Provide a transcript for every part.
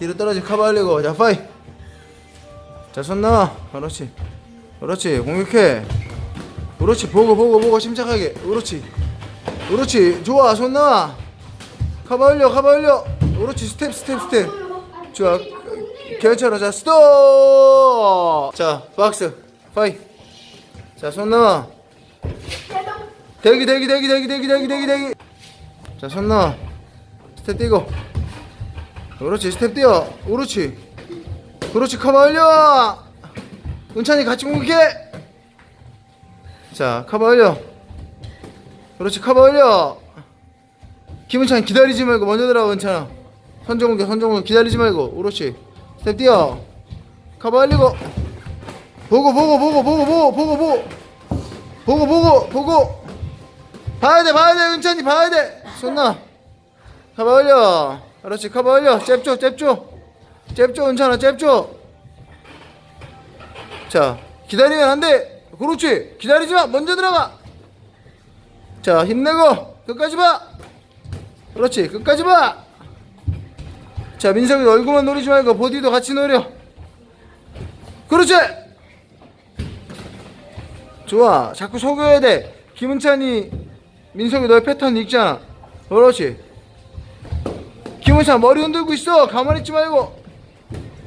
뒤로 떨어지 커버 올리고. 자 파이. 자손 나와. 그렇지. 그렇지. 공격해. 그렇지. 보고 보고 보고. 침착하게. 그렇지. 그렇지. 좋아. 손 나와. 커버 올려 커버 올려. 그렇지. 스텝 스텝 스텝. 좋아. 결차로. 자 스톱. 자 박스. 파이. 자손 나와. 대기 대기 대기 대기 대기 대기 대기 대기. 자손 나와. 스텝 뛰고 그렇지 스텝 뛰어. 그렇지 그렇지 커버 올려. 은찬이 같이 공격해. 자 커버 올려. 그렇지 커버 올려. 김은찬 기다리지 말고 먼저 들어가 은찬아. 선정 공격 선정 공격. 기다리지 말고. 그렇지 스텝 뛰어. 커버 올리고. 보고 보고 보고 보고 보고 보고 보고. 보고 보고 보고. 봐야 돼 봐야 돼 은찬이 봐야 돼. 손나. 커버 올려 그렇지 커버 올려. 잽줘 잽줘. 잽줘 은찬아 잽줘. 자 기다리면 안돼. 그렇지. 기다리지 마. 먼저 들어가. 자 힘내고 끝까지 봐. 그렇지 끝까지 봐자 민석이 얼굴만 노리지 말고 보디도 같이 노려. 그렇지. 좋아. 자꾸 속여야 돼. 김은찬이 민석이 너의 패턴 읽잖아. 그렇지 김은찬 머리 흔들고 있어. 가만히 있지 말고.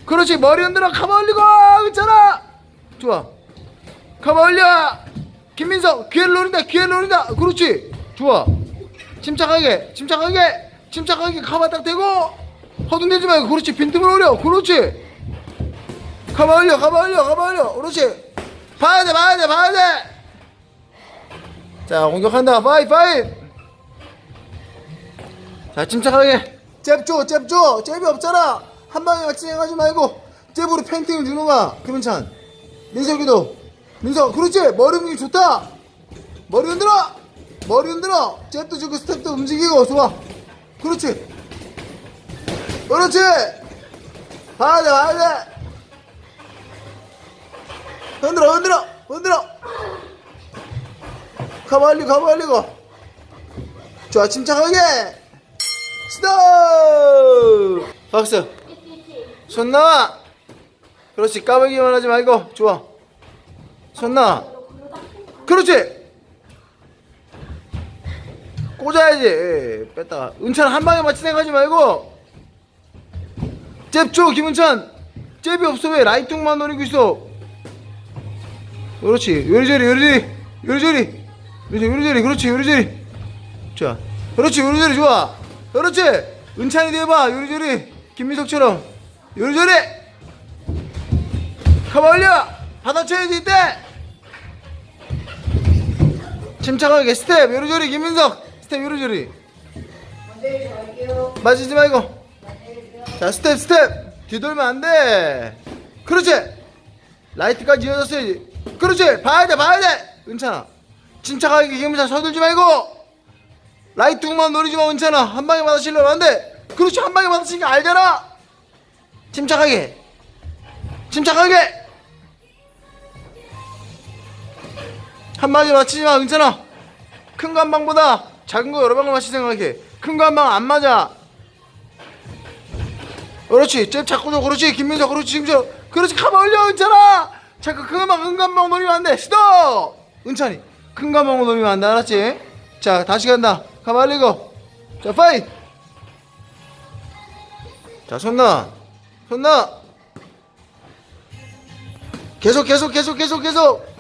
그렇지 머리 흔들어. 가만 올리고. 있잖아. 좋아. 가만 올려. 김민석 기회를 노린다 기회를 노린다. 그렇지. 좋아. 침착하게 침착하게 침착하게 가만 딱 대고. 허둥대지 말고. 그렇지. 빈틈을 올려. 그렇지. 가만 올려 가만 올려 가만 올려. 그렇지. 봐야 돼 봐야 돼 봐야 돼자 공격한다. 파이 파이 자 침착하게 잽 줘 잽 줘. 잽이 없잖아 한 방에 같이 행하지 말고 잽으로 펜팅을 주는 거야 김은찬. 민석이도. 민석 그렇지. 머리 움직임 좋다. 머리 흔들어. 머리 흔들어. 잽도 주고 스텝도 움직이고 좋아 그렇지. 그렇지. 봐야 돼 봐야 돼. 흔들어 흔들어 흔들어. 가만 올리고 좋아 침착하게 스톱 박수! 손 나와 그렇지 까불기만 하지 말고 좋아. 손 나와 그렇지! 꽂아야지. 뺐다가. 은찬 한 방에 맞추 생각하지 말고. 잽 줘 김은찬! 잽이 없어 왜? 라이팅만 노리고 있어. 그렇지. 요리조리 요리조리. 요리조리. 요리조리 요리조리. 그렇지 요리조리. 자 그렇지 요리조리. 좋아 그렇지? 은찬이 돼봐 요리조리. 김민석처럼. 요리조리! 가만 올려! 받아쳐야지 이때! 침착하게 스텝 요리조리 김민석. 스텝 요리조리. 맞이지 말고. 자 스텝 스텝. 뒤돌면 안 돼. 그렇지? 라이트까지 이어졌어야지. 그렇지? 봐야 돼 봐야 돼! 은찬아. 침착하게 김민석 서둘지 말고 라이트만 노리지 마 은찬아 한 방에 받아치려면 안돼. 그렇지 한 방에 받아치니까 알잖아. 침착하게. 침착하게. 한 방에 맞히지 마 은찬아 큰 거 한 방보다 작은 거 여러 방을 맞히 생각해. 큰 거 한 방 안 맞아. 그렇지 잽 자꾸 줘 그렇지 김민석 그렇지 김민석. 그렇지 가만 올려 은찬아 자꾸 큰거 한 방 노리면 안돼. 스톱! 은찬이 큰 거 한 방 노리면 안돼. 알았지? 자 다시 간다 가만 올리고 자 파이트. 자 손나. 손나. 계속 계속 계속 계속 계속